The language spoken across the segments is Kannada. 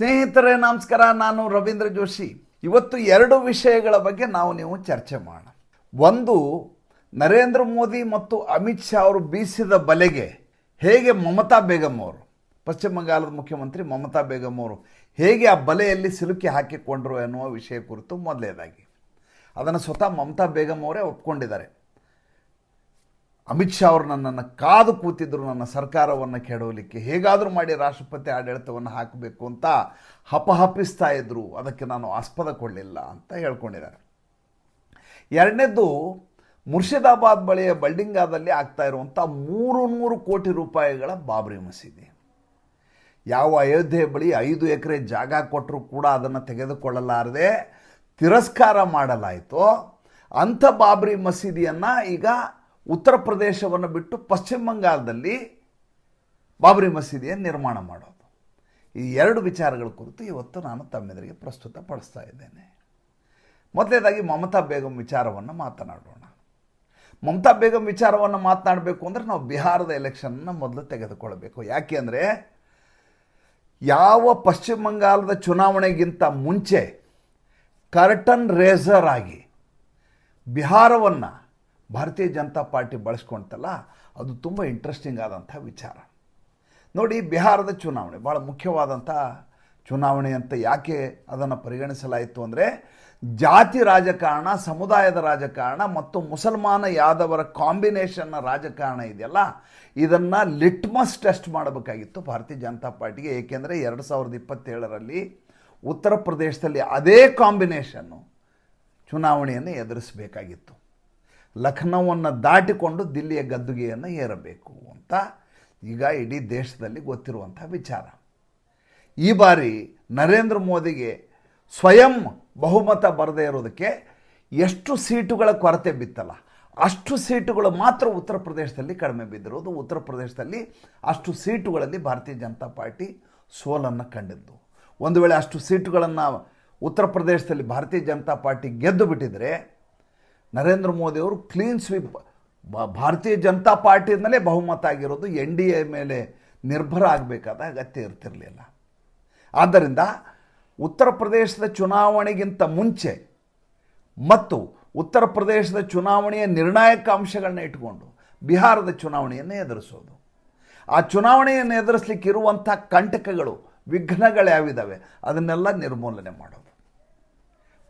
ಸ್ನೇಹಿತರೇ, ನಮಸ್ಕಾರ. ನಾನು ರವೀಂದ್ರ ಜೋಶಿ. ಇವತ್ತು ಎರಡು ವಿಷಯಗಳ ಬಗ್ಗೆ ನಾವು ನೀವು ಚರ್ಚೆ ಮಾಡೋಣ. ಒಂದು, ನರೇಂದ್ರ ಮೋದಿ ಮತ್ತು ಅಮಿತ್ ಶಾ ಅವರು ಬೀಸಿದ ಬಲೆಗೆ ಹೇಗೆ ಮಮತಾ ಬೇಗಂ ಅವರು, ಪಶ್ಚಿಮ ಬಂಗಾಳದ ಮುಖ್ಯಮಂತ್ರಿ ಮಮತಾ ಬೇಗಂ ಅವರು ಹೇಗೆ ಆ ಬಲೆಯಲ್ಲಿ ಸಿಲುಕಿ ಹಾಕಿಕೊಂಡರು ಎನ್ನುವ ವಿಷಯ ಕುರಿತು ಮೊದಲನೇದಾಗಿ ಅದನ್ನು ಸ್ವತಃ ಮಮತಾ ಬೇಗಂ ಅವರೇ ಒಪ್ಕೊಂಡಿದ್ದಾರೆ. ಅಮಿತ್ ಶಾ ಅವರು ನನ್ನನ್ನು ಕಾದು ಕೂತಿದ್ರು ನನ್ನ ಸರ್ಕಾರವನ್ನು ಕೆಡವಲಿಕ್ಕೆ. ಹೇಗಾದರೂ ಮಾಡಿ ರಾಷ್ಟ್ರಪತಿ ಆಡಳಿತವನ್ನು ಹಾಕಬೇಕು ಅಂತ ಹಪಹಪಿಸ್ತಾ ಇದ್ದರು ಅದಕ್ಕೆ ನಾನು ಆಸ್ಪದ ಕೊಡಲಿಲ್ಲ ಅಂತ ಹೇಳ್ಕೊಂಡಿದ್ದಾರೆ. ಎರಡನೇದು ಮುರ್ಷಿದಾಬಾದ್ ಬಳಿಯ ಬಲ್ಡಿಂಗಾದಲ್ಲಿ ಆಗ್ತಾ ಇರುವಂಥ ಮೂರು ನೂರು ಕೋಟಿ ರೂಪಾಯಿಗಳ ಬಾಬ್ರಿ ಮಸೀದಿ. ಯಾವ ಅಯೋಧ್ಯೆ ಬಳಿ ಐದು ಎಕರೆ ಜಾಗ ಕೊಟ್ಟರೂ ಕೂಡ ಅದನ್ನು ತೆಗೆದುಕೊಳ್ಳಲಾರದೆ ತಿರಸ್ಕಾರ ಮಾಡಲಾಯಿತು. ಅಂಥ ಬಾಬ್ರಿ ಮಸೀದಿಯನ್ನು ಈಗ ಉತ್ತರ ಪ್ರದೇಶವನ್ನು ಬಿಟ್ಟು ಪಶ್ಚಿಮ ಬಂಗಾಳದಲ್ಲಿ ಬಾಬರಿ ಮಸೀದಿಯನ್ನು ನಿರ್ಮಾಣ ಮಾಡೋದು. ಈ ಎರಡು ವಿಚಾರಗಳ ಕುರಿತು ಇವತ್ತು ನಾನು ತಮ್ಮೆದುರಿಗೆ ಪ್ರಸ್ತುತಪಡಿಸ್ತಾ ಇದ್ದೇನೆ. ಮೊದಲನೇದಾಗಿ ಮಮತಾ ಬೇಗಂ ವಿಚಾರವನ್ನು ಮಾತನಾಡೋಣ. ಮಮತಾ ಬೇಗಂ ವಿಚಾರವನ್ನು ಮಾತನಾಡಬೇಕು ಅಂದರೆ ನಾವು ಬಿಹಾರದ ಎಲೆಕ್ಷನ್ನ ಮೊದಲು ತೆಗೆದುಕೊಳ್ಬೇಕು ಯಾಕೆ ಅಂದರೆ ಯಾವ ಪಶ್ಚಿಮ ಬಂಗಾಳದ ಚುನಾವಣೆಗಿಂತ ಮುಂಚೆ ಕರ್ಟನ್ ರೇಸರ್ ಆಗಿ ಬಿಹಾರವನ್ನು ಭಾರತೀಯ ಜನತಾ ಪಾರ್ಟಿ ಬಳಸ್ಕೊಂತಲ್ಲ, ಅದು ತುಂಬ ಇಂಟ್ರೆಸ್ಟಿಂಗ್ ಆದಂಥ ವಿಚಾರ. ನೋಡಿ, ಬಿಹಾರದ ಚುನಾವಣೆ ಭಾಳ ಮುಖ್ಯವಾದಂಥ ಚುನಾವಣೆ ಅಂತ ಯಾಕೆ ಅದನ್ನು ಪರಿಗಣಿಸಲಾಯಿತು ಅಂದರೆ, ಜಾತಿ ರಾಜಕಾರಣ, ಸಮುದಾಯದ ರಾಜಕಾರಣ ಮತ್ತು ಮುಸಲ್ಮಾನ ಯಾದವರ ಕಾಂಬಿನೇಷನ್ನ ರಾಜಕಾರಣ ಇದೆಯಲ್ಲ, ಇದನ್ನು ಲಿಟ್ಮಸ್ ಟೆಸ್ಟ್ ಮಾಡಬೇಕಾಗಿತ್ತು ಭಾರತೀಯ ಜನತಾ ಪಾರ್ಟಿಗೆ. ಏಕೆಂದರೆ ಎರಡು ಸಾವಿರದ ಇಪ್ಪತ್ತೇಳರಲ್ಲಿ ಉತ್ತರ ಪ್ರದೇಶದಲ್ಲಿ ಅದೇ ಕಾಂಬಿನೇಷನ್ನು ಚುನಾವಣೆಯನ್ನು ಎದುರಿಸಬೇಕಾಗಿತ್ತು. ಲಖನೌವನ್ನು ದಾಟಿಕೊಂಡು ದಿಲ್ಲಿಯ ಗದ್ದುಗೆಯನ್ನು ಏರಬೇಕು ಅಂತ ಈಗ ಇಡೀ ದೇಶದಲ್ಲಿ ಗೊತ್ತಿರುವಂಥ ವಿಚಾರ. ಈ ಬಾರಿ ನರೇಂದ್ರ ಮೋದಿಗೆ ಸ್ವಯಂ ಬಹುಮತ ಬರದೇ ಇರೋದಕ್ಕೆ ಎಷ್ಟು ಸೀಟುಗಳ ಕೊರತೆ ಬಿತ್ತಲ್ಲ. ಅಷ್ಟು ಸೀಟುಗಳು ಮಾತ್ರ ಉತ್ತರ ಪ್ರದೇಶದಲ್ಲಿ ಕಡಿಮೆ ಬಿದ್ದಿರೋದು. ಉತ್ತರ ಪ್ರದೇಶದಲ್ಲಿ ಅಷ್ಟು ಸೀಟುಗಳಲ್ಲಿ ಭಾರತೀಯ ಜನತಾ ಪಾರ್ಟಿ ಸೋಲನ್ನು ಕಂಡಿದ್ದು. ಒಂದು ವೇಳೆ ಅಷ್ಟು ಸೀಟುಗಳನ್ನು ಉತ್ತರ ಪ್ರದೇಶದಲ್ಲಿ ಭಾರತೀಯ ಜನತಾ ಪಾರ್ಟಿ ಗೆದ್ದು ಬಿಟ್ಟಿದ್ರೆ ನರೇಂದ್ರ ಮೋದಿಯವರು ಕ್ಲೀನ್ ಸ್ವೀಪ್ ಭಾರತೀಯ ಜನತಾ ಪಾರ್ಟಿಯಿಂದಲೇ ಬಹುಮತ ಆಗಿರೋದು ಎನ್ ಡಿ ಎ ಮೇಲೆ ನಿರ್ಭರ ಆಗಬೇಕಾದ ಅಗತ್ಯ ಇರ್ತಿರಲಿಲ್ಲ. ಆದ್ದರಿಂದ ಉತ್ತರ ಪ್ರದೇಶದ ಚುನಾವಣೆಗಿಂತ ಮುಂಚೆ ಮತ್ತು ಉತ್ತರ ಪ್ರದೇಶದ ಚುನಾವಣೆಯ ನಿರ್ಣಾಯಕ ಅಂಶಗಳನ್ನ ಇಟ್ಕೊಂಡು ಬಿಹಾರದ ಚುನಾವಣೆಯನ್ನು ಎದುರಿಸೋದು. ಆ ಚುನಾವಣೆಯನ್ನು ಎದುರಿಸ್ಲಿಕ್ಕೆ ಇರುವಂಥ ಕಂಟಕಗಳು, ವಿಘ್ನಗಳು ಯಾವಿದ್ದಾವೆ ಅದನ್ನೆಲ್ಲ ನಿರ್ಮೂಲನೆ ಮಾಡೋದು.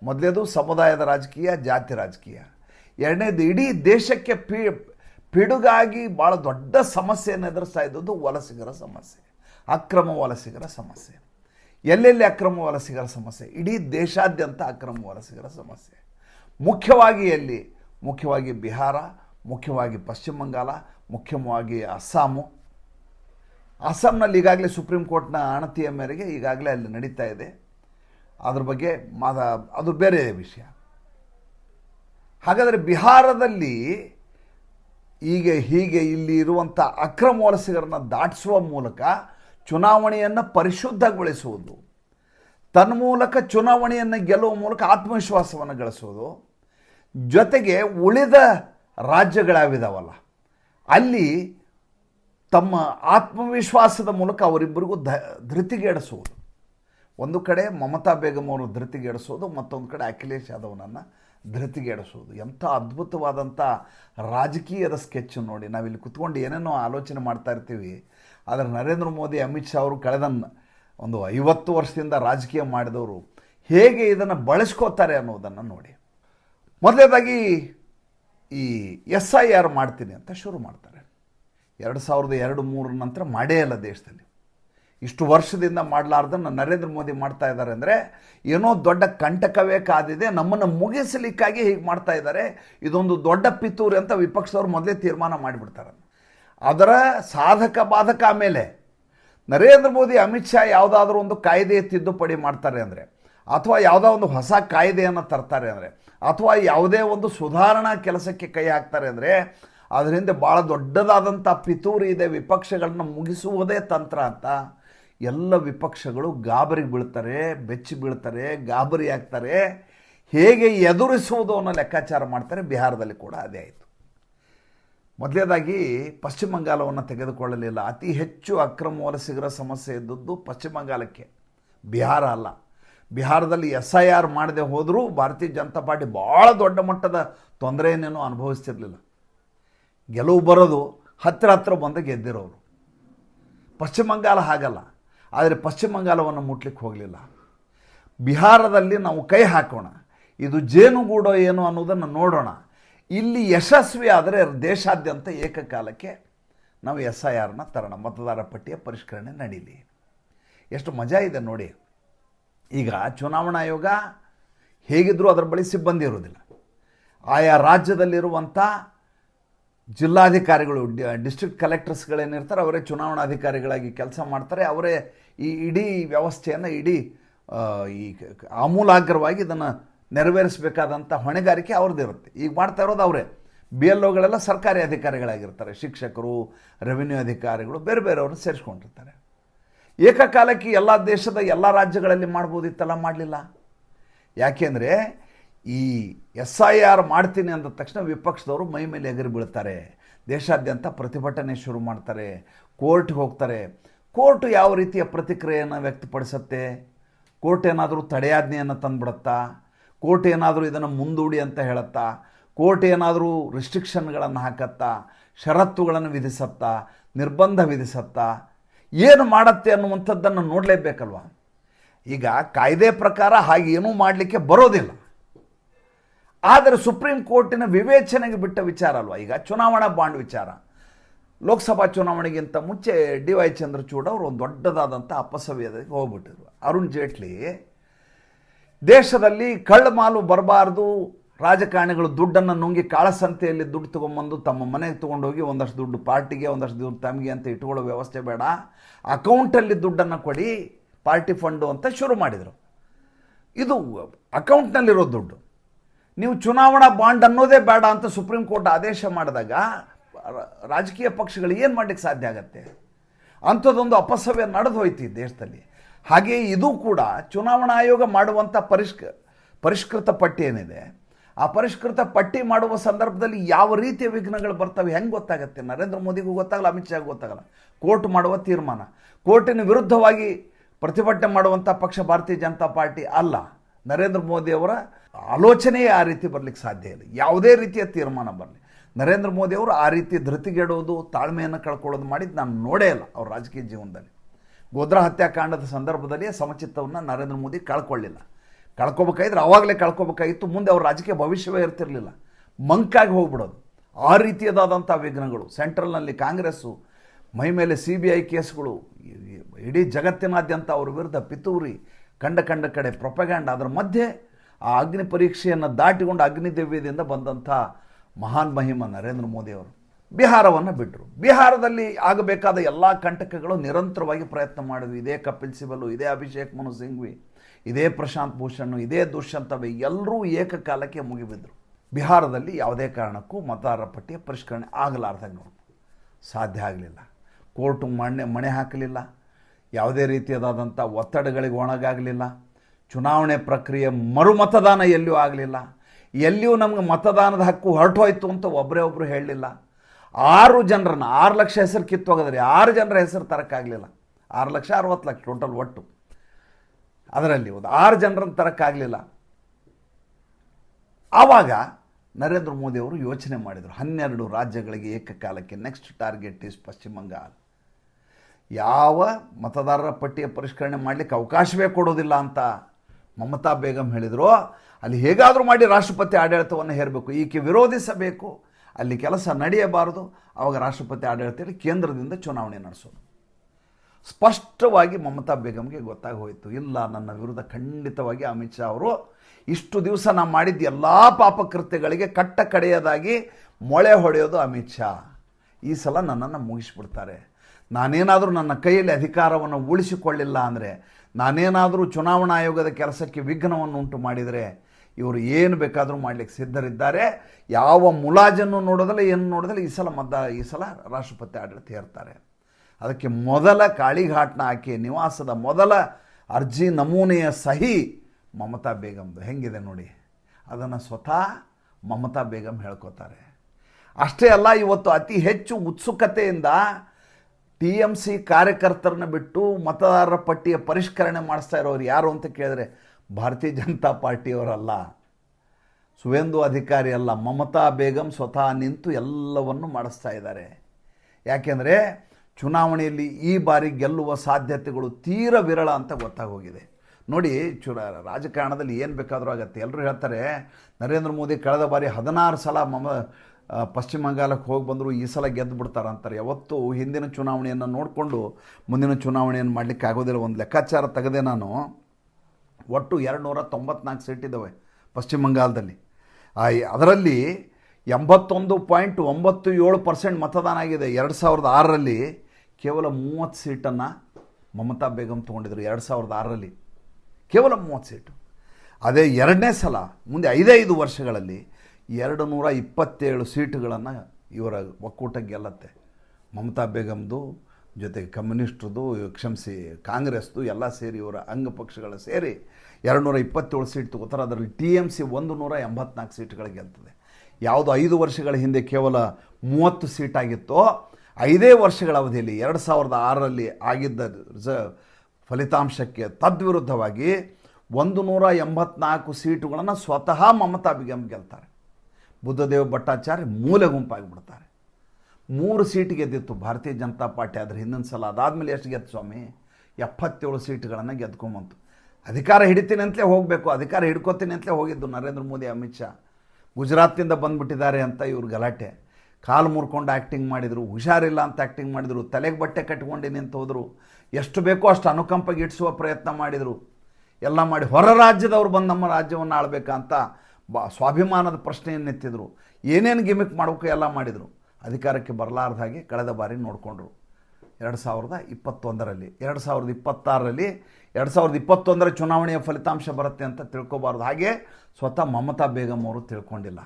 ಮೊದಲೇದು ಸಮುದಾಯದ ರಾಜಕೀಯ, ಜಾತಿ ರಾಜಕೀಯ. ಎರಡನೇದು, ಇಡೀ ದೇಶಕ್ಕೆ ಪಿ, ಪಿಡುಗಾಗಿ ಭಾಳ ದೊಡ್ಡ ಸಮಸ್ಯೆಯನ್ನು ಎದುರಿಸ್ತಾ ಇದ್ದದ್ದು ವಲಸಿಗರ ಸಮಸ್ಯೆ, ಅಕ್ರಮ ವಲಸಿಗರ ಸಮಸ್ಯೆ. ಎಲ್ಲೆಲ್ಲಿ ಅಕ್ರಮ ವಲಸಿಗರ ಸಮಸ್ಯೆ? ಇಡೀ ದೇಶಾದ್ಯಂತ ಅಕ್ರಮ ವಲಸಿಗರ ಸಮಸ್ಯೆ. ಮುಖ್ಯವಾಗಿ ಎಲ್ಲಿ? ಮುಖ್ಯವಾಗಿ ಬಿಹಾರ, ಮುಖ್ಯವಾಗಿ ಪಶ್ಚಿಮ ಬಂಗಾಳ, ಮುಖ್ಯವಾಗಿ ಅಸ್ಸಾಮು ಅಸ್ಸಾಂನಲ್ಲಿ ಈಗಾಗಲೇ ಸುಪ್ರೀಂ ಕೋರ್ಟ್ನ ಅಣತಿಯ ಮೇರೆಗೆ ಈಗಾಗಲೇ ಅಲ್ಲಿ ನಡೀತಾ ಇದೆ. ಅದ್ರ ಬಗ್ಗೆ ಮಾದ ಅದು ಬೇರೆ ವಿಷಯ. ಹಾಗಾದರೆ ಬಿಹಾರದಲ್ಲಿ ಈಗ ಹೀಗೆ ಇಲ್ಲಿ ಇರುವಂಥ ಅಕ್ರಮ ವಲಸಿಗರನ್ನು ದಾಟಿಸುವ ಮೂಲಕ ಚುನಾವಣೆಯನ್ನು ಪರಿಶುದ್ಧಗೊಳಿಸುವುದು ತನ್ಮೂಲಕ ಚುನಾವಣೆಯನ್ನು ಗೆಲ್ಲುವ ಮೂಲಕ ಆತ್ಮವಿಶ್ವಾಸವನ್ನು ಗಳಿಸೋದು ಜೊತೆಗೆ ಉಳಿದ ರಾಜ್ಯಗಳಾವಿದಾವಲ್ಲ ಅಲ್ಲಿ ತಮ್ಮ ಆತ್ಮವಿಶ್ವಾಸದ ಮೂಲಕ ಅವರಿಬ್ಬರಿಗೂ ಧೃತಿಗೆಡಿಸುವುದು ಒಂದು ಕಡೆ ಮಮತಾ ಬೇಗಮ್ ಅವರು ಧೃತಿಗೆಡಿಸೋದು ಮತ್ತೊಂದು ಕಡೆ ಅಖಿಲೇಶ್ ಯಾದವ್ನನ್ನು ಧೃತಿಗೆಡಿಸೋದು ಎಂಥ ಅದ್ಭುತವಾದಂಥ ರಾಜಕೀಯದ ಸ್ಕೆಚ್ ನೋಡಿ. ನಾವಿಲ್ಲಿ ಕುತ್ಕೊಂಡು ಏನೇನೋ ಆಲೋಚನೆ ಮಾಡ್ತಾ ಇರ್ತೀವಿ. ಆದರೆ ನರೇಂದ್ರ ಮೋದಿ, ಅಮಿತ್ ಶಾ ಅವರು ಕಳೆದ ಒಂದು ಐವತ್ತು ವರ್ಷದಿಂದ ರಾಜಕೀಯ ಮಾಡಿದವರು ಹೇಗೆ ಇದನ್ನು ಬಳಸ್ಕೋತಾರೆ ಅನ್ನೋದನ್ನು ನೋಡಿ. ಮೊದಲನೇದಾಗಿ ಈ ಎಸ್ ಐ ಆರ್ ಮಾಡ್ತೀನಿ ಅಂತ ಶುರು ಮಾಡ್ತಾರೆ. ಎರಡು ಸಾವಿರದ ಎರಡು ಮೂರರ ನಂತರ ಮಾಡೇ ಇಲ್ಲ ದೇಶದಲ್ಲಿ. ಇಷ್ಟು ವರ್ಷದಿಂದ ಮಾಡಲಾರ್ದನ್ನ ನರೇಂದ್ರ ಮೋದಿ ಮಾಡ್ತಾ ಇದ್ದಾರೆ ಅಂದರೆ ಏನೋ ದೊಡ್ಡ ಕಂಟಕವೇ ಕಾದಿದೆ, ನಮ್ಮನ್ನು ಮುಗಿಸಲಿಕ್ಕಾಗಿ ಹೀಗೆ ಮಾಡ್ತಾ ಇದ್ದಾರೆ. ಇದೊಂದು ದೊಡ್ಡ ಪಿತೂರಿ ಅಂತ ವಿಪಕ್ಷದವ್ರು ಮೊದಲೇ ತೀರ್ಮಾನ ಮಾಡಿಬಿಡ್ತಾರೆ. ಅದರ ಸಾಧಕ ಬಾಧಕ ಆಮೇಲೆ ನರೇಂದ್ರ ಮೋದಿ, ಅಮಿತ್ ಶಾ ಯಾವುದಾದ್ರೂ ಒಂದು ಕಾಯ್ದೆ ತಿದ್ದುಪಡಿ ಮಾಡ್ತಾರೆ ಅಂದರೆ, ಅಥವಾ ಯಾವುದೋ ಒಂದು ಹೊಸ ಕಾಯ್ದೆಯನ್ನು ತರ್ತಾರೆ ಅಂದರೆ, ಅಥವಾ ಯಾವುದೇ ಒಂದು ಸುಧಾರಣಾ ಕೆಲಸಕ್ಕೆ ಕೈ ಹಾಕ್ತಾರೆ ಅಂದರೆ, ಅದರಿಂದ ಭಾಳ ದೊಡ್ಡದಾದಂಥ ಪಿತೂರಿ ಇದೆ, ವಿಪಕ್ಷಗಳನ್ನ ಮುಗಿಸುವುದೇ ತಂತ್ರ ಅಂತ. ಎಲ್ಲ ವಿಪಕ್ಷಗಳು ಗಾಬರಿ ಬೀಳ್ತಾರೆ, ಬೆಚ್ಚಿ ಬೀಳ್ತಾರೆ, ಗಾಬರಿ ಆಗ್ತಾರೆ. ಹೇಗೆ ಎದುರಿಸುವುದು ಅನ್ನೋ ಲೆಕ್ಕಾಚಾರ ಮಾಡ್ತಾರೆ, ಬಿಹಾರದಲ್ಲಿ ಕೂಡ ಅದೇ ಆಯಿತು. ಮೊದಲನೇದಾಗಿ ಪಶ್ಚಿಮ ಬಂಗಾಲವನ್ನು ತೆಗೆದುಕೊಳ್ಳಲಿಲ್ಲ. ಅತಿ ಹೆಚ್ಚು ಅಕ್ರಮ ವಲಸಿಗರ ಸಮಸ್ಯೆ ಇದ್ದದ್ದು ಪಶ್ಚಿಮ ಬಂಗಾಲಕ್ಕೆ. ಬಿಹಾರ ಅಲ್ಲ. ಬಿಹಾರದಲ್ಲಿ ಎಸ್ ಐ ಆರ್ ಮಾಡದೆ ಹೋದರೂ ಭಾರತೀಯ ಜನತಾ ಪಾರ್ಟಿ ಭಾಳ ದೊಡ್ಡ ಮಟ್ಟದ ತೊಂದರೆಯನ್ನೇನು ಅನುಭವಿಸ್ತಿರಲಿಲ್ಲ. ಗೆಲುವು ಬರೋದು ಹತ್ತಿರ ಹತ್ತಿರ ಬಂದು ಗೆದ್ದಿರೋರು. ಪಶ್ಚಿಮ ಬಂಗಾಲ ಹಾಗಲ್ಲ. ಆದರೆ ಪಶ್ಚಿಮ ಬಂಗಾಲವನ್ನು ಮುಟ್ಲಿಕ್ಕೆ ಹೋಗಲಿಲ್ಲ. ಬಿಹಾರದಲ್ಲಿ ನಾವು ಕೈ ಹಾಕೋಣ. ಇದು ಜೇನುಗೂಡೋ ಏನು ಅನ್ನೋದನ್ನು ನೋಡೋಣ. ಇಲ್ಲಿ ಯಶಸ್ವಿ ಆದರೆ ದೇಶಾದ್ಯಂತ ಏಕಕಾಲಕ್ಕೆ ನಾವು ಎಸ್ ಐ ಆರ್ನ ತರೋಣ. ಮತದಾರ ಪಟ್ಟಿಯ ಪರಿಷ್ಕರಣೆ ನಡೀಲಿ. ಎಷ್ಟು ಮಜಾ ಇದೆ ನೋಡಿ. ಈಗ ಚುನಾವಣಾ ಆಯೋಗ ಹೇಗಿದ್ರೂ ಅದರ ಬಳಿ ಸಿಬ್ಬಂದಿ ಇರುವುದಿಲ್ಲ. ಆಯಾ ರಾಜ್ಯದಲ್ಲಿರುವಂಥ ಜಿಲ್ಲಾಧಿಕಾರಿಗಳು ಡಿಸ್ಟ್ರಿಕ್ಟ್ ಕಲೆಕ್ಟರ್ಸ್ಗಳೇನಿರ್ತಾರೆ, ಅವರೇ ಚುನಾವಣಾಧಿಕಾರಿಗಳಾಗಿ ಕೆಲಸ ಮಾಡ್ತಾರೆ. ಅವರೇ ಈ ಇಡೀ ವ್ಯವಸ್ಥೆಯನ್ನು ಇಡೀ ಈ ಆಮೂಲಾಗ್ರವಾಗಿ ಇದನ್ನು ನೆರವೇರಿಸಬೇಕಾದಂಥ ಹೊಣೆಗಾರಿಕೆ ಅವ್ರದ್ದಿರುತ್ತೆ ಈಗ ಮಾಡ್ತಾ ಇರೋದು ಅವರೇ. ಬಿ ಎಲ್ ಒಗಳೆಲ್ಲ ಸರ್ಕಾರಿ ಅಧಿಕಾರಿಗಳಾಗಿರ್ತಾರೆ. ಶಿಕ್ಷಕರು ರೆವಿನ್ಯೂ ಅಧಿಕಾರಿಗಳು, ಬೇರೆ ಬೇರೆಯವ್ರನ್ನ ಸೇರಿಸ್ಕೊಂಡಿರ್ತಾರೆ. ಏಕಕಾಲಕ್ಕೆ ಎಲ್ಲ ದೇಶದ ಎಲ್ಲ ರಾಜ್ಯಗಳಲ್ಲಿ ಮಾಡ್ಬೋದಿತ್ತಲ್ಲ, ಮಾಡಲಿಲ್ಲ? ಯಾಕೆಂದರೆ ಈ ಎಸ್ ಐ ಆರ್ ಮಾಡ್ತೀನಿ ಅಂದ ತಕ್ಷಣ ವಿಪಕ್ಷದವರು ಮೈ ಮೇಲೆ ಎಗರಿ ಬೀಳ್ತಾರೆ. ದೇಶಾದ್ಯಂತ ಪ್ರತಿಭಟನೆ ಶುರು ಮಾಡ್ತಾರೆ. ಕೋರ್ಟ್ಗೆ ಹೋಗ್ತಾರೆ. ಕೋರ್ಟ್ ಯಾವ ರೀತಿಯ ಪ್ರತಿಕ್ರಿಯೆಯನ್ನು ವ್ಯಕ್ತಪಡಿಸುತ್ತೆ? ಕೋರ್ಟ್ ಏನಾದರೂ ತಡೆಯಾಜ್ಞೆಯನ್ನು ತಂದುಬಿಡುತ್ತಾ? ಕೋರ್ಟ್ ಏನಾದರೂ ಇದನ್ನು ಮುಂದೂಡಿ ಅಂತ ಹೇಳುತ್ತಾ? ಕೋರ್ಟ್ ಏನಾದರೂ ರಿಸ್ಟ್ರಿಕ್ಷನ್ಗಳನ್ನು ಹಾಕತ್ತಾ? ಷರತ್ತುಗಳನ್ನು ವಿಧಿಸತ್ತಾ? ನಿರ್ಬಂಧ ವಿಧಿಸತ್ತಾ? ಏನು ಮಾಡತ್ತೆ ಅನ್ನುವಂಥದ್ದನ್ನು ನೋಡಲೇಬೇಕಲ್ವ? ಈಗ ಕಾಯ್ದೆ ಪ್ರಕಾರ ಹಾಗೆ ಏನೂ ಮಾಡಲಿಕ್ಕೆ ಬರೋದಿಲ್ಲ. ಆದರೆ ಸುಪ್ರೀಂ ಕೋರ್ಟಿನ ವಿವೇಚನೆಗೆ ಬಿಟ್ಟ ವಿಚಾರ ಅಲ್ವಾ? ಈಗ ಚುನಾವಣಾ ಬಾಂಡ್ ವಿಚಾರ. ಲೋಕಸಭಾ ಚುನಾವಣೆಗಿಂತ ಮುಂಚೆ ಡಿ ವೈ ಚಂದ್ರಚೂಡ್ ಅವರು ಒಂದು ದೊಡ್ಡದಾದಂಥ ಅಪಸವ್ಯದಕ್ಕೆ ಹೋಗ್ಬಿಟ್ಟಿದ್ರು. ಅರುಣ್ ಜೇಟ್ಲಿ, ದೇಶದಲ್ಲಿ ಕಳ್ಳ ಮಾಲು ಬರಬಾರ್ದು, ರಾಜಕಾರಣಿಗಳು ದುಡ್ಡನ್ನು ನುಂಗಿ ಕಾಳಸಂತೆಯಲ್ಲಿ ದುಡ್ಡು ತೊಗೊಂಬಂದು ತಮ್ಮ ಮನೆಗೆ ತೊಗೊಂಡೋಗಿ ಒಂದಷ್ಟು ದುಡ್ಡು ಪಾರ್ಟಿಗೆ, ಒಂದಷ್ಟು ದುಡ್ಡು ತಮಗೆ ಅಂತ ಇಟ್ಕೊಳ್ಳೋ ವ್ಯವಸ್ಥೆ ಬೇಡ. ಅಕೌಂಟಲ್ಲಿ ದುಡ್ಡನ್ನು ಕೊಡಿ, ಪಾರ್ಟಿ ಫಂಡು ಅಂತ ಶುರು ಮಾಡಿದರು. ಇದು ಅಕೌಂಟ್ನಲ್ಲಿರೋ ದುಡ್ಡು. ನೀವು ಚುನಾವಣಾ ಬಾಂಡ್ ಅನ್ನೋದೇ ಬೇಡ ಅಂತ ಸುಪ್ರೀಂ ಕೋರ್ಟ್ ಆದೇಶ ಮಾಡಿದಾಗ ರಾಜಕೀಯ ಪಕ್ಷಗಳು ಏನು ಮಾಡಲಿಕ್ಕೆ ಸಾಧ್ಯ ಆಗತ್ತೆ? ಅಂಥದ್ದೊಂದು ಅಪಸವ್ಯ ನಡೆದು ಹೋಯ್ತು ಈ ದೇಶದಲ್ಲಿ. ಹಾಗೆ ಇದು ಕೂಡ ಚುನಾವಣಾ ಆಯೋಗ ಮಾಡುವಂಥ ಪರಿಷ್ಕ, ಪರಿಷ್ಕೃತ ಪಟ್ಟಿ ಏನಿದೆ? ಆ ಪರಿಷ್ಕೃತ ಪಟ್ಟಿ ಮಾಡುವ ಸಂದರ್ಭದಲ್ಲಿ ಯಾವ ರೀತಿಯ ವಿಘ್ನಗಳು ಬರ್ತವೆ ಹೆಂಗೆ ಗೊತ್ತಾಗುತ್ತೆ? ನರೇಂದ್ರ ಮೋದಿಗೂ ಗೊತ್ತಾಗಲ್ಲ, ಅಮಿತ್ ಶಾಗೂ ಗೊತ್ತಾಗಲ್ಲ. ಕೋರ್ಟ್ ಮಾಡುವ ತೀರ್ಮಾನ. ಕೋರ್ಟಿನ ವಿರುದ್ಧವಾಗಿ ಪ್ರತಿಭಟನೆ ಮಾಡುವಂಥ ಪಕ್ಷ ಭಾರತೀಯ ಜನತಾ ಪಾರ್ಟಿ ಅಲ್ಲ. ನರೇಂದ್ರ ಮೋದಿಯವರ ಆಲೋಚನೆಯೇ ಆ ರೀತಿ ಬರಲಿಕ್ಕೆ ಸಾಧ್ಯ ಇಲ್ಲ. ಯಾವುದೇ ರೀತಿಯ ತೀರ್ಮಾನ ಬರಲಿ. ನರೇಂದ್ರ ಮೋದಿ ಅವರು ಆ ರೀತಿ ಧೃತಿಗೆಡೋದು, ತಾಳ್ಮೆಯನ್ನು ಕಳ್ಕೊಳ್ಳೋದು ಮಾಡಿದ್ದು ನಾನು ನೋಡೇ ಇಲ್ಲ ಅವ್ರ ರಾಜಕೀಯ ಜೀವನದಲ್ಲಿ. ಗೋದ್ರಾ ಹತ್ಯಾಕಾಂಡದ ಸಂದರ್ಭದಲ್ಲಿ ಸಮಚಿತ್ತವನ್ನು ನರೇಂದ್ರ ಮೋದಿ ಕಳ್ಕೊಳ್ಳಿಲ್ಲ. ಕಳ್ಕೊಬೇಕಾಗಿದ್ರೆ ಆವಾಗಲೇ ಕಳ್ಕೊಬೇಕಾಗಿತ್ತು, ಮುಂದೆ ಅವ್ರ ರಾಜಕೀಯ ಭವಿಷ್ಯವೇ ಇರ್ತಿರಲಿಲ್ಲ. ಮಂಕಾಗಿ ಹೋಗ್ಬಿಡೋದು. ಆ ರೀತಿಯದಾದಂಥ ವಿಘ್ನಗಳು. ಸೆಂಟ್ರಲ್ನಲ್ಲಿ ಕಾಂಗ್ರೆಸ್ಸು, ಮೈ ಮೇಲೆ ಸಿ ಬಿ ಐ ಕೇಸ್ಗಳು, ಇಡೀ ಜಗತ್ತಿನಾದ್ಯಂತ ಅವ್ರ ವಿರುದ್ಧ ಪಿತೂರಿ, ಕಂಡ ಕಂಡ ಕಡೆ ಪ್ರೊಪಗ್ಯಾಂಡ್ ಅದರ ಮಧ್ಯೆ ಆ ಅಗ್ನಿ ಪರೀಕ್ಷೆಯನ್ನು ದಾಟಿಕೊಂಡು ಅಗ್ನಿದಿವ್ಯದಿಂದ ಬಂದಂಥ ಮಹಾನ್ ಮಹಿಮ ನರೇಂದ್ರ ಮೋದಿಯವರು ಬಿಹಾರವನ್ನು ಬಿಟ್ಟರು ಬಿಹಾರದಲ್ಲಿ ಆಗಬೇಕಾದ ಎಲ್ಲ ಕಂಟಕಗಳು ನಿರಂತರವಾಗಿ ಪ್ರಯತ್ನ ಮಾಡಿದ್ವಿ. ಇದೇ ಕಪಿಲ್ ಸಿಬಲು ಇದೇ ಅಭಿಷೇಕ್ ಮನು ಸಿಂಘ್ವಿ, ಇದೇ ಪ್ರಶಾಂತ್ ಭೂಷಣ್, ಇದೇ ದುಷ್ಯಂತವೇ ಎಲ್ಲರೂ ಏಕಕಾಲಕ್ಕೆ ಮುಗಿಬಿದ್ರು. ಬಿಹಾರದಲ್ಲಿ ಯಾವುದೇ ಕಾರಣಕ್ಕೂ ಮತದಾರರ ಪಟ್ಟಿಯ ಪರಿಷ್ಕರಣೆ ಆಗಲಾರ್ದಂಗೆ ನೋಡಿ. ಸಾಧ್ಯ ಆಗಲಿಲ್ಲ. ಕೋರ್ಟು ಮಣ್ಣೆ, ಮಣೆ ಹಾಕಲಿಲ್ಲ. ಯಾವುದೇ ರೀತಿಯಾದಂಥ ಒತ್ತಡಗಳಿಗೆ ಒಣಗಾಗಲಿಲ್ಲ ಚುನಾವಣೆ ಪ್ರಕ್ರಿಯೆ ಮರು ಮತದಾನ ಎಲ್ಲಿಯೂ ಆಗಲಿಲ್ಲ. ಎಲ್ಲಿಯೂ ನಮಗೆ ಮತದಾನದ ಹಕ್ಕು ಹೊರಟೋಯ್ತು ಅಂತ ಒಬ್ಬರೇ ಒಬ್ಬರು ಹೇಳಲಿಲ್ಲ. ಆರು ಜನರನ್ನು, ಆರು ಲಕ್ಷ ಹೆಸರು ಕಿತ್ತೋಗಿದ್ರೆ ಆರು ಜನರ ಹೆಸರು ತರಕ್ಕಾಗಲಿಲ್ಲ ಆರು ಲಕ್ಷ ಅರವತ್ತು ಲಕ್ಷ ಟೋಟಲ್ ಒಟ್ಟು. ಅದರಲ್ಲಿ ಒಂದು ಆರು ಜನರನ್ನು ತರಕ್ಕಾಗಲಿಲ್ಲ ಆವಾಗ ನರೇಂದ್ರ ಮೋದಿ ಅವರು ಯೋಚನೆ ಮಾಡಿದರು, ಹನ್ನೆರಡು ರಾಜ್ಯಗಳಿಗೆ ಏಕಕಾಲಕ್ಕೆ ನೆಕ್ಸ್ಟ್ ಟಾರ್ಗೆಟ್ ಈಸ್ ಪಶ್ಚಿಮ ಬಂಗಾಳ ಯಾವ ಮತದಾರರ ಪಟ್ಟಿಯ ಪರಿಷ್ಕರಣೆ ಮಾಡಲಿಕ್ಕೆ ಅವಕಾಶವೇ ಕೊಡೋದಿಲ್ಲ ಅಂತ. ಮಮತಾ ಬೇಗಂ ಹೇಳಿದರು, ಅಲ್ಲಿ ಹೇಗಾದರೂ ಮಾಡಿ ರಾಷ್ಟ್ರಪತಿ ಆಡಳಿತವನ್ನು ಹೇರಬೇಕು. ಈಕೆ ವಿರೋಧಿಸಬೇಕು. ಅಲ್ಲಿ ಕೆಲಸ ನಡೆಯಬಾರದು. ಆವಾಗ ರಾಷ್ಟ್ರಪತಿ ಆಡಳಿತದಲ್ಲಿ ಕೇಂದ್ರದಿಂದ ಚುನಾವಣೆ ನಡೆಸೋದು. ಸ್ಪಷ್ಟವಾಗಿ ಮಮತಾ ಬೇಗಂಗೆ ಗೊತ್ತಾಗಿ ಹೋಯಿತು. ಇಲ್ಲ, ನನ್ನ ವಿರುದ್ಧ ಖಂಡಿತವಾಗಿ ಅಮಿತ್ ಶಾ ಅವರು ಇಷ್ಟು ದಿವಸ ನಾವು ಮಾಡಿದ್ದ ಎಲ್ಲ ಪಾಪಕೃತ್ಯಗಳಿಗೆ ಕಟ್ಟ ಕಡೆಯದಾಗಿ ಮೊಳೆ ಹೊಡೆಯೋದು ಅಮಿತ್ ಶಾ. ಈ ಸಲ ನನ್ನನ್ನು ಮುಗಿಸ್ಬಿಡ್ತಾರೆ. ನಾನೇನಾದರೂ ನನ್ನ ಕೈಯಲ್ಲಿ ಅಧಿಕಾರವನ್ನು ಉಳಿಸಿಕೊಳ್ಳಿಲ್ಲ ಅಂದರೆ ನಾನೇನಾದರೂ ಚುನಾವಣಾ ಆಯೋಗದ ಕೆಲಸಕ್ಕೆ ವಿಘ್ನವನ್ನು ಉಂಟು ಮಾಡಿದರೆ ಇವರು ಏನು ಬೇಕಾದರೂ ಮಾಡಲಿಕ್ಕೆ ಸಿದ್ಧರಿದ್ದಾರೆ. ಯಾವ ಮುಲಾಜನ್ನು ನೋಡೋದಲ್ಲ, ಏನು ನೋಡೋದಲ್ಲ, ಈ ಸಲ ಮದ್ದ ಈ ಸಲ ರಾಷ್ಟ್ರಪತಿ ಆಡಳಿತ ಹೇರ್ತಾರೆ ಅದಕ್ಕೆ ಮೊದಲ ಕಾಳಿಘಾಟ್ನ ಆಕೆ ನಿವಾಸದ ಮೊದಲ ಅರ್ಜಿ ನಮೂನೆಯ ಸಹಿ ಮಮತಾ ಬೇಗಂದು ಹೆಂಗಿದೆ ನೋಡಿ? ಅದನ್ನು ಸ್ವತಃ ಮಮತಾ ಬೇಗಂ ಹೇಳ್ಕೋತಾರೆ. ಅಷ್ಟೇ ಅಲ್ಲ, ಇವತ್ತು ಅತಿ ಹೆಚ್ಚು ಉತ್ಸುಕತೆಯಿಂದ ಟಿ ಎಂ ಸಿ ಕಾರ್ಯಕರ್ತರನ್ನ ಬಿಟ್ಟು ಮತದಾರರ ಪಟ್ಟಿಯ ಪರಿಷ್ಕರಣೆ ಮಾಡಿಸ್ತಾ ಇರೋರು ಯಾರು ಅಂತ ಕೇಳಿದ್ರೆ ಭಾರತೀಯ ಜನತಾ ಪಾರ್ಟಿಯವರಲ್ಲ. ಸುವೇಂದು ಅಧಿಕಾರಿ ಅಲ್ಲ, ಮಮತಾ ಬೇಗಂ ಸ್ವತಃ ನಿಂತು ಎಲ್ಲವನ್ನು ಮಾಡಿಸ್ತಾ ಇದ್ದಾರೆ. ಯಾಕೆಂದರೆ ಚುನಾವಣೆಯಲ್ಲಿ ಈ ಬಾರಿ ಗೆಲ್ಲುವ ಸಾಧ್ಯತೆಗಳು ತೀರ ವಿರಳ ಅಂತ ಗೊತ್ತಾಗೋಗಿದೆ. ನೋಡಿ, ಚುರ ರಾಜಕಾರಣದಲ್ಲಿ ಏನು ಬೇಕಾದರೂ ಆಗತ್ತೆ. ಎಲ್ಲರೂ ಹೇಳ್ತಾರೆ, ನರೇಂದ್ರ ಮೋದಿ ಕಳೆದ ಬಾರಿ ಹದಿನಾರು ಸಲ ಮಮ ಪಶ್ಚಿಮ ಬಂಗಾಲಕ್ಕೆ ಹೋಗಿ ಬಂದರೂ ಈ ಸಲ ಗೆದ್ದು ಬಿಡ್ತಾರೆ ಅಂತಾರೆ. ಯಾವತ್ತೂ ಹಿಂದಿನ ಚುನಾವಣೆಯನ್ನು ನೋಡಿಕೊಂಡು ಮುಂದಿನ ಚುನಾವಣೆಯನ್ನು ಮಾಡಲಿಕ್ಕೆ ಆಗೋದಿಲ್ಲ ಒಂದು ಲೆಕ್ಕಾಚಾರ ತೆಗೆದೆ ನಾನು. ಒಟ್ಟು ಎರಡು ನೂರ ತೊಂಬತ್ನಾಲ್ಕು ಸೀಟ್ ಇದ್ದಾವೆ ಪಶ್ಚಿಮ ಬಂಗಾಲದಲ್ಲಿ ಅದರಲ್ಲಿ ಎಂಬತ್ತೊಂದು ಪಾಯಿಂಟ್ ಒಂಬತ್ತು ಏಳು ಪರ್ಸೆಂಟ್ ಮತದಾನ ಆಗಿದೆ. ಎರಡು ಸಾವಿರದ ಆರರಲ್ಲಿ ಕೇವಲ ಮೂವತ್ತು ಸೀಟನ್ನು ಮಮತಾ ಬೇಗಂ ತೊಗೊಂಡಿದ್ರು ಎರಡು ಸಾವಿರದ ಆರರಲ್ಲಿ. ಕೇವಲ ಮೂವತ್ತು ಸೀಟು. ಅದೇ ಎರಡನೇ ಸಲ ಮುಂದೆ ಐದೈದು ವರ್ಷಗಳಲ್ಲಿ ಎರಡು ನೂರ ಇಪ್ಪತ್ತೇಳು ಸೀಟುಗಳನ್ನು ಇವರ ಒಕ್ಕೂಟ ಗೆಲ್ಲತ್ತೆ ಮಮತಾ ಬೇಗಮ್ದು, ಜೊತೆಗೆ ಕಮ್ಯುನಿಸ್ಟ್ರದು, ಕ್ಷಮಿಸಿ ಕಾಂಗ್ರೆಸ್ದು ಎಲ್ಲ ಸೇರಿ ಇವರ ಅಂಗಪಕ್ಷಗಳು ಸೇರಿ ಎರಡು ನೂರ ಇಪ್ಪತ್ತೇಳು ಸೀಟ್ ತಗೋತಾರೆ. ಅದರಲ್ಲಿ ಟಿ ಎಂ ಸಿ ಒಂದು ನೂರ ಎಂಬತ್ನಾಲ್ಕು ಸೀಟ್ಗಳು ಗೆಲ್ತದೆ. ಯಾವುದು ಐದು ವರ್ಷಗಳ ಹಿಂದೆ ಕೇವಲ ಮೂವತ್ತು ಸೀಟ್ ಆಗಿತ್ತೋ, ಐದೇ ವರ್ಷಗಳ ಅವಧಿಯಲ್ಲಿ ಎರಡು ಸಾವಿರದ ಆರರಲ್ಲಿ ಆಗಿದ್ದ ರಿಸ, ಫಲಿತಾಂಶಕ್ಕೆ ತದ್ವಿರುದ್ಧವಾಗಿ ಒಂದು ನೂರ ಎಂಬತ್ನಾಲ್ಕು ಸೀಟುಗಳನ್ನು ಸ್ವತಃ ಮಮತಾ ಬಿಗಮ್ ಗೆಲ್ತಾರೆ. ಬುದ್ಧದೇವ ಭಟ್ಟಾಚಾರ್ಯ ಮೂಲೆ ಗುಂಪಾಗಿಬಿಡ್ತಾರೆ ಮೂರು ಸೀಟ್ ಗೆದ್ದಿತ್ತು ಭಾರತೀಯ ಜನತಾ ಪಾರ್ಟಿ, ಆದರೆ ಹಿಂದಿನ ಸಲ ಅದಾದಮೇಲೆ ಎಷ್ಟು ಗೆದ್ದು ಸ್ವಾಮಿ? ಎಪ್ಪತ್ತೇಳು ಸೀಟ್ಗಳನ್ನು ಗೆದ್ಕೊಂಬಂತು. ಅಧಿಕಾರ ಹಿಡಿತೀನಿ ಅಂತಲೇ ಹೋಗಬೇಕು, ಅಧಿಕಾರ ಹಿಡ್ಕೋತೀನಿ ಅಂತಲೇ ಹೋಗಿದ್ದು ನರೇಂದ್ರ ಮೋದಿ, ಅಮಿತ್ ಶಾ. ಗುಜರಾತಿಂದ ಬಂದುಬಿಟ್ಟಿದ್ದಾರೆ ಅಂತ ಇವ್ರು ಗಲಾಟೆ. ಕಾಲು ಮುರ್ಕೊಂಡು ಆ್ಯಕ್ಟಿಂಗ್ ಮಾಡಿದರು, ಹುಷಾರಿಲ್ಲ ಅಂತ ಆ್ಯಕ್ಟಿಂಗ್ ಮಾಡಿದರು, ತಲೆಗೆ ಬಟ್ಟೆ ಕಟ್ಕೊಂಡು ನಿಂತು ಹೋದರು. ಎಷ್ಟು ಬೇಕೋ ಅಷ್ಟು ಅನುಕಂಪಗೆ ಇಡಿಸುವ ಪ್ರಯತ್ನ ಮಾಡಿದರು. ಎಲ್ಲ ಮಾಡಿ ಹೊರ ರಾಜ್ಯದವ್ರು ಬಂದು ನಮ್ಮ ರಾಜ್ಯವನ್ನು ಆಳ್ಬೇಕಂತ ಬಾ, ಸ್ವಾಭಿಮಾನದ ಪ್ರಶ್ನೆಯನ್ನು ಎತ್ತಿದ್ರು. ಏನೇನು ಗಿಮಿಕ್ ಮಾಡಬೇಕು ಎಲ್ಲ ಮಾಡಿದರು. ಅಧಿಕಾರಕ್ಕೆ ಬರಲಾರ್ದ ಹಾಗೆ ಕಳೆದ ಬಾರಿ ನೋಡಿಕೊಂಡ್ರು. ಎರಡು ಸಾವಿರದ ಇಪ್ಪತ್ತೊಂದರಲ್ಲಿ, ಎರಡು ಸಾವಿರದ ಇಪ್ಪತ್ತಾರರಲ್ಲಿ, ಎರಡು ಸಾವಿರದ ಇಪ್ಪತ್ತೊಂದರ ಚುನಾವಣೆಯ ಫಲಿತಾಂಶ ಬರುತ್ತೆ ಅಂತ ತಿಳ್ಕೊಬಾರ್ದು. ಹಾಗೆ ಸ್ವತಃ ಮಮತಾ ಬೇಗಂ ಅವರು ತಿಳ್ಕೊಂಡಿಲ್ಲ.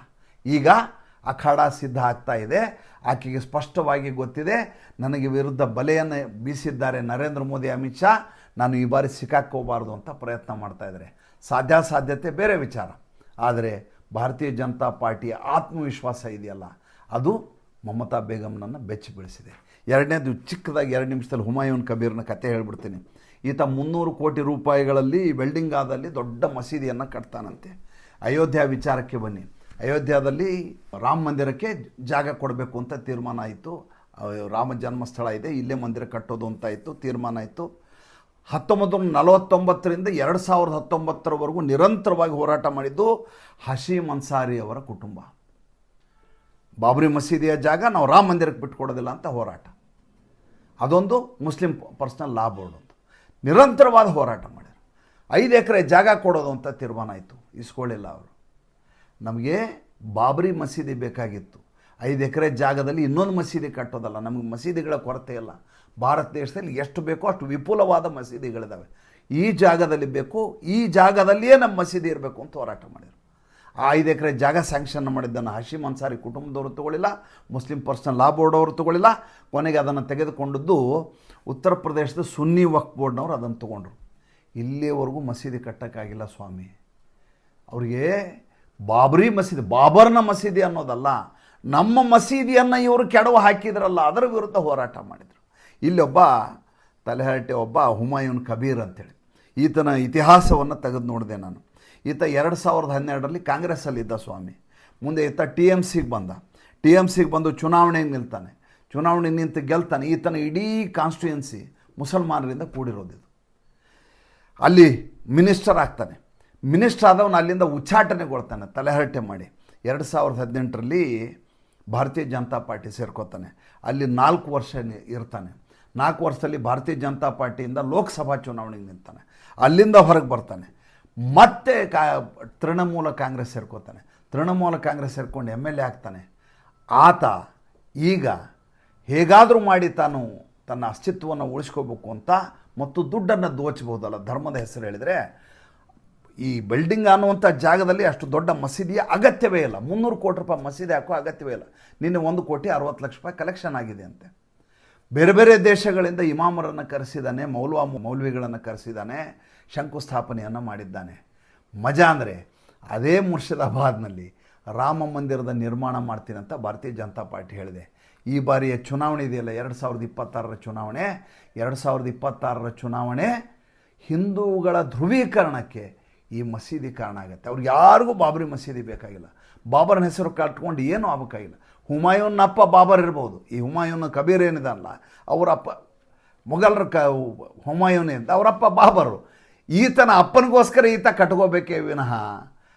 ಈಗ ಅಖಾಡ ಸಿದ್ಧ ಆಗ್ತಾ ಇದೆ. ಆಕೆಗೆ ಸ್ಪಷ್ಟವಾಗಿ ಗೊತ್ತಿದೆ, ನನಗೆ ವಿರುದ್ಧ ಬಲೆಯನ್ನು ಬೀಸಿದ್ದಾರೆ ನರೇಂದ್ರ ಮೋದಿ, ಅಮಿತ್ ಶಾ. ನಾನು ಈ ಬಾರಿ ಸಿಕ್ಕಾಕೋಬಾರ್ದು ಅಂತ ಪ್ರಯತ್ನ ಮಾಡ್ತಾ ಇದ್ದಾರೆ. ಸಾಧ್ಯಾಸಾಧ್ಯತೆ ಬೇರೆ ವಿಚಾರ. ಆದರೆ ಭಾರತೀಯ ಜನತಾ ಪಾರ್ಟಿಯ ಆತ್ಮವಿಶ್ವಾಸ ಇದೆಯಲ್ಲ, ಅದು ಮಮತಾ ಬೇಗಂನನ್ನು ಬೆಚ್ಚಿ ಬೆಳೆಸಿದೆ ಎರಡನೇದು ಚಿಕ್ಕದಾಗಿ ಎರಡು ನಿಮಿಷದಲ್ಲಿ ಹುಮಾಯೂನ್ ಕಬೀರ್ನ ಕತೆ ಹೇಳ್ಬಿಡ್ತೀನಿ. ಈತ ಮುನ್ನೂರು ಕೋಟಿ ರೂಪಾಯಿಗಳಲ್ಲಿ ವೆಲ್ಡಿಂಗ್ ಆದಲ್ಲಿ ದೊಡ್ಡ ಮಸೀದಿಯನ್ನು ಕಟ್ತಾನಂತೆ. ಅಯೋಧ್ಯ ವಿಚಾರಕ್ಕೆ ಬನ್ನಿ. ಅಯೋಧ್ಯದಲ್ಲಿ ರಾಮ ಮಂದಿರಕ್ಕೆ ಜಾಗ ಕೊಡಬೇಕು ಅಂತ ತೀರ್ಮಾನ ಆಯಿತು. ರಾಮ ಜನ್ಮಸ್ಥಳ ಇದೆ, ಇಲ್ಲೇ ಮಂದಿರ ಕಟ್ಟೋದು ಅಂತ ಆಯಿತು, ತೀರ್ಮಾನ ಆಯಿತು. ಹತ್ತೊಂಬತ್ತು ನಲವತ್ತೊಂಬತ್ತರಿಂದ ಎರಡು ಸಾವಿರದ ಹತ್ತೊಂಬತ್ತರವರೆಗೂ ನಿರಂತರವಾಗಿ ಹೋರಾಟ ಮಾಡಿದ್ದು ಹಶೀಮ್ ಅನ್ಸಾರಿ ಅವರ ಕುಟುಂಬ. ಬಾಬ್ರಿ ಮಸೀದಿಯ ಜಾಗ ನಾವು ರಾಮ ಮಂದಿರಕ್ಕೆ ಬಿಟ್ಕೊಡೋದಿಲ್ಲ ಅಂತ ಹೋರಾಟ. ಅದೊಂದು ಮುಸ್ಲಿಂ ಪರ್ಸನಲ್ ಲಾ ಬೋರ್ಡ್ ಅಂತ. ನಿರಂತರವಾದ ಹೋರಾಟ ಮಾಡ್ಯಾರ ಐದು ಎಕರೆ ಜಾಗ ಕೊಡೋದು ಅಂತ ತೀರ್ಮಾನ ಆಯಿತು. ಇಸ್ಕೊಳ್ಳಿಲ್ಲ ಅವರು. ನಮಗೆ ಬಾಬ್ರಿ ಮಸೀದಿ ಬೇಕಾಗಿತ್ತು. ಐದು ಎಕರೆ ಜಾಗದಲ್ಲಿ ಇನ್ನೊಂದು ಮಸೀದಿ ಕಟ್ಟೋದಲ್ಲ. ನಮಗೆ ಮಸೀದಿಗಳ ಕೊರತೆ ಇಲ್ಲ. ಭಾರತ ದೇಶದಲ್ಲಿ ಎಷ್ಟು ಬೇಕೋ ಅಷ್ಟು ವಿಪುಲವಾದ ಮಸೀದಿಗಳಿದ್ದಾವೆ ಈ ಜಾಗದಲ್ಲಿ ಬೇಕು, ಈ ಜಾಗದಲ್ಲಿಯೇ ನಮ್ಮ ಮಸೀದಿ ಇರಬೇಕು ಅಂತ ಹೋರಾಟ ಮಾಡಿದರು. ಆ ಐದು ಎಕರೆ ಜಾಗ ಸ್ಯಾಂಕ್ಷನ್ ಮಾಡಿದ್ದನ್ನು ಹಶೀಮ್ ಅನ್ಸಾರಿ ಕುಟುಂಬದವರು ತಗೊಳ್ಳಿಲ್ಲ ಮುಸ್ಲಿಂ ಪರ್ಸನಲ್ ಲಾ ಬೋರ್ಡ್ ಅವರು ತಗೊಳ್ಳಿಲ್ಲ ಕೊನೆಗೆ ಅದನ್ನು ತೆಗೆದುಕೊಂಡದ್ದು ಉತ್ತರ ಪ್ರದೇಶದ ಸುನ್ನಿ ವಕ್ಫ್ ಬೋರ್ಡ್ನವರು ಅದನ್ನು ತೊಗೊಂಡ್ರು. ಇಲ್ಲಿಯವರೆಗೂ ಮಸೀದಿ ಕಟ್ಟೋಕ್ಕಾಗಿಲ್ಲ ಸ್ವಾಮಿ. ಅವರಿಗೆ ಬಾಬರಿ ಮಸೀದಿ, ಬಾಬರ್ನ ಮಸೀದಿ ಅನ್ನೋದಲ್ಲ, ನಮ್ಮ ಮಸೀದಿಯನ್ನು ಇವರು ಕೆಡವು ಹಾಕಿದ್ರಲ್ಲ, ಅದರ ವಿರುದ್ಧ ಹೋರಾಟ ಮಾಡಿದರು. ಇಲ್ಲೊಬ್ಬ ತಲೆಹರಟೆ, ಒಬ್ಬ ಹುಮಾಯೂನ್ ಕಬೀರ್ ಅಂತೇಳಿ. ಈತನ ಇತಿಹಾಸವನ್ನು ತೆಗೆದು ನೋಡಿದೆ ನಾನು. ಈತ ಎರಡು ಸಾವಿರದ ಹನ್ನೆರಡರಲ್ಲಿ ಕಾಂಗ್ರೆಸ್ಸಲ್ಲಿದ್ದ ಸ್ವಾಮಿ. ಮುಂದೆ ಈತ ಟಿ ಎಂ ಸಿಗೆ ಬಂದ. ಟಿ ಎಂ ಸಿಗೆ ಬಂದು ಚುನಾವಣೆಗೆ ನಿಲ್ತಾನೆ. ಚುನಾವಣೆ ನಿಂತು ಗೆಲ್ತಾನೆ. ಈತನ ಇಡೀ ಕಾನ್ಸ್ಟಿಟ್ಯುಯೆನ್ಸಿ ಮುಸಲ್ಮಾನರಿಂದ ಕೂಡಿರೋದಿದು. ಅಲ್ಲಿ ಮಿನಿಸ್ಟರ್ ಆಗ್ತಾನೆ. ಮಿನಿಸ್ಟರ್ ಆದವನು ಅಲ್ಲಿಂದ ಉಚ್ಚಾಟನೆಗೊಳ್ತಾನೆ, ತಲೆಹರಟೆ ಮಾಡಿ. ಎರಡು ಸಾವಿರದ ಹದಿನೆಂಟರಲ್ಲಿ ಭಾರತೀಯ ಜನತಾ ಪಾರ್ಟಿ ಸೇರ್ಕೋತಾನೆ. ಅಲ್ಲಿ ನಾಲ್ಕು ವರ್ಷ ಇರ್ತಾನೆ. ನಾಲ್ಕು ವರ್ಷದಲ್ಲಿ ಭಾರತೀಯ ಜನತಾ ಪಾರ್ಟಿಯಿಂದ ಲೋಕಸಭಾ ಚುನಾವಣೆಗೆ ನಿಂತಾನೆ. ಅಲ್ಲಿಂದ ಹೊರಗೆ ಬರ್ತಾನೆ. ಮತ್ತೆ ಕಾ, ತೃಣಮೂಲ ಕಾಂಗ್ರೆಸ್ ಸೇರ್ಕೋತಾನೆ. ತೃಣಮೂಲ ಕಾಂಗ್ರೆಸ್ ಸೇರ್ಕೊಂಡು ಎಂ ಎಲ್ ಎ ಆಗ್ತಾನೆ. ಆತ ಈಗ ಹೇಗಾದರೂ ಮಾಡಿ ತಾನು ತನ್ನ ಅಸ್ತಿತ್ವವನ್ನು ಉಳಿಸ್ಕೋಬೇಕು ಅಂತ ಮತ್ತು ದುಡ್ಡನ್ನು ದೋಚಬಹುದಲ್ಲ ಧರ್ಮದ ಹೆಸರು ಹೇಳಿದರೆ, ಈ ಬಿಲ್ಡಿಂಗ್ ಅನ್ನುವಂಥ ಜಾಗದಲ್ಲಿ ಅಷ್ಟು ದೊಡ್ಡ ಮಸೀದಿಯ ಅಗತ್ಯವೇ ಇಲ್ಲ. ಮುನ್ನೂರು ಕೋಟಿ ರೂಪಾಯಿ ಮಸೀದಿ ಹಾಕೋ ಅಗತ್ಯವೇ ಇಲ್ಲ. ನಿನ್ನೆ ಒಂದು ಕೋಟಿ ಅರವತ್ತು ಲಕ್ಷ ರೂಪಾಯಿ ಕಲೆಕ್ಷನ್ ಆಗಿದೆ ಅಂತೆ. ಬೇರೆ ಬೇರೆ ದೇಶಗಳಿಂದ ಇಮಾಮರನ್ನು ಕರೆಸಿದ್ದಾನೆ, ಮೌಲ್ವಾ, ಮೌಲ್ವಿಗಳನ್ನು ಕರೆಸಿದ್ದಾನೆ, ಶಂಕುಸ್ಥಾಪನೆಯನ್ನು ಮಾಡಿದ್ದಾನೆ. ಮಜಾ ಅಂದರೆ ಅದೇ ಮುರ್ಷಿದಾಬಾದ್ನಲ್ಲಿ ರಾಮ ಮಂದಿರದ ನಿರ್ಮಾಣ ಮಾಡ್ತೀನಿ ಅಂತ ಭಾರತೀಯ ಜನತಾ ಪಾರ್ಟಿ ಹೇಳಿದೆ. ಈ ಬಾರಿಯ ಚುನಾವಣೆ ಇದೆಯಲ್ಲ, ಎರಡು ಸಾವಿರದ ಇಪ್ಪತ್ತಾರರ ಚುನಾವಣೆ. ಎರಡು ಸಾವಿರದ ಇಪ್ಪತ್ತಾರರ ಚುನಾವಣೆ ಹಿಂದೂಗಳ ಧ್ರುವೀಕರಣಕ್ಕೆ ಈ ಮಸೀದಿ ಕಾರಣ ಆಗುತ್ತೆ. ಅವ್ರಿಗೆ ಯಾರಿಗೂ ಬಾಬರಿ ಮಸೀದಿ ಬೇಕಾಗಿಲ್ಲ. ಬಾಬರ್ನ ಹೆಸರು ಕಟ್ಕೊಂಡು ಏನೂ ಆಗಬೇಕಾಗಿಲ್ಲ. ಹುಮಾಯೂನ್ ಅಪ್ಪ ಬಾಬರ್ ಇರ್ಬೋದು. ಈ ಹುಮಾಯೂನ್ ಕಬೀರ್ ಏನಿದಲ್ಲ ಅವರಪ್ಪ ಮೊಘಲರ ಕ, ಹುಮಾಯೂನ್ ಅಂತ ಅವರಪ್ಪ ಬಾಬರು. ಈತನ ಅಪ್ಪನಿಗೋಸ್ಕರ ಈತ ಕಟ್ಕೋಬೇಕೇ ವಿನಃ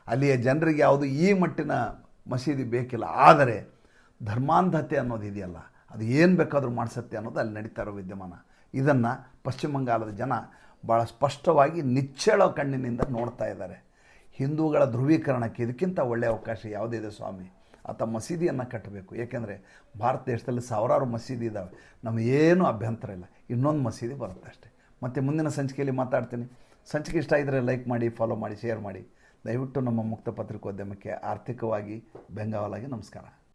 ಅಲ್ಲಿಯ ಜನರಿಗೆ ಯಾವುದು ಈ ಮಟ್ಟಿನ ಮಸೀದಿ ಬೇಕಿಲ್ಲ. ಆದರೆ ಧರ್ಮಾಂಧತೆ ಅನ್ನೋದು ಇದೆಯಲ್ಲ, ಅದು ಏನು ಬೇಕಾದರೂ ಮಾಡಿಸತ್ತೆ ಅನ್ನೋದು ಅಲ್ಲಿ ನಡೀತಾ ಇರೋ ವಿದ್ಯಮಾನ. ಇದನ್ನು ಪಶ್ಚಿಮ ಬಂಗಾಳದ ಜನ ಭಾಳ ಸ್ಪಷ್ಟವಾಗಿ ನಿಚ್ಚಳ ಕಣ್ಣಿನಿಂದ ನೋಡ್ತಾ ಇದ್ದಾರೆ. ಹಿಂದೂಗಳ ಧ್ರುವೀಕರಣಕ್ಕೆ ಇದಕ್ಕಿಂತ ಒಳ್ಳೆಯ ಅವಕಾಶ ಯಾವುದಿದೆ ಸ್ವಾಮಿ? ಆತ ಮಸೀದಿಯನ್ನು ಕಟ್ಟಬೇಕು. ಏಕೆಂದರೆ ಭಾರತ ದೇಶದಲ್ಲಿ ಸಾವಿರಾರು ಮಸೀದಿ ಇದ್ದಾವೆ ನಮಗೇನು ಅಭ್ಯಂತರ ಇಲ್ಲ. ಇನ್ನೊಂದು ಮಸೀದಿ ಬರುತ್ತೆ ಅಷ್ಟೇ. ಮತ್ತು ಮುಂದಿನ ಸಂಚಿಕೆಯಲ್ಲಿ ಮಾತಾಡ್ತೀನಿ. ಸಂಚಿಕೆ ಇಷ್ಟ ಇದ್ದರೆ ಲೈಕ್ ಮಾಡಿ, ಫಾಲೋ ಮಾಡಿ, ಶೇರ್ ಮಾಡಿ. ದಯವಿಟ್ಟು ನಮ್ಮ ಮುಕ್ತ ಪತ್ರಿಕೋದ್ಯಮಕ್ಕೆ ಆರ್ಥಿಕವಾಗಿ ಬೆಂಗಾವಲಾಗಿ ನಮಸ್ಕಾರ.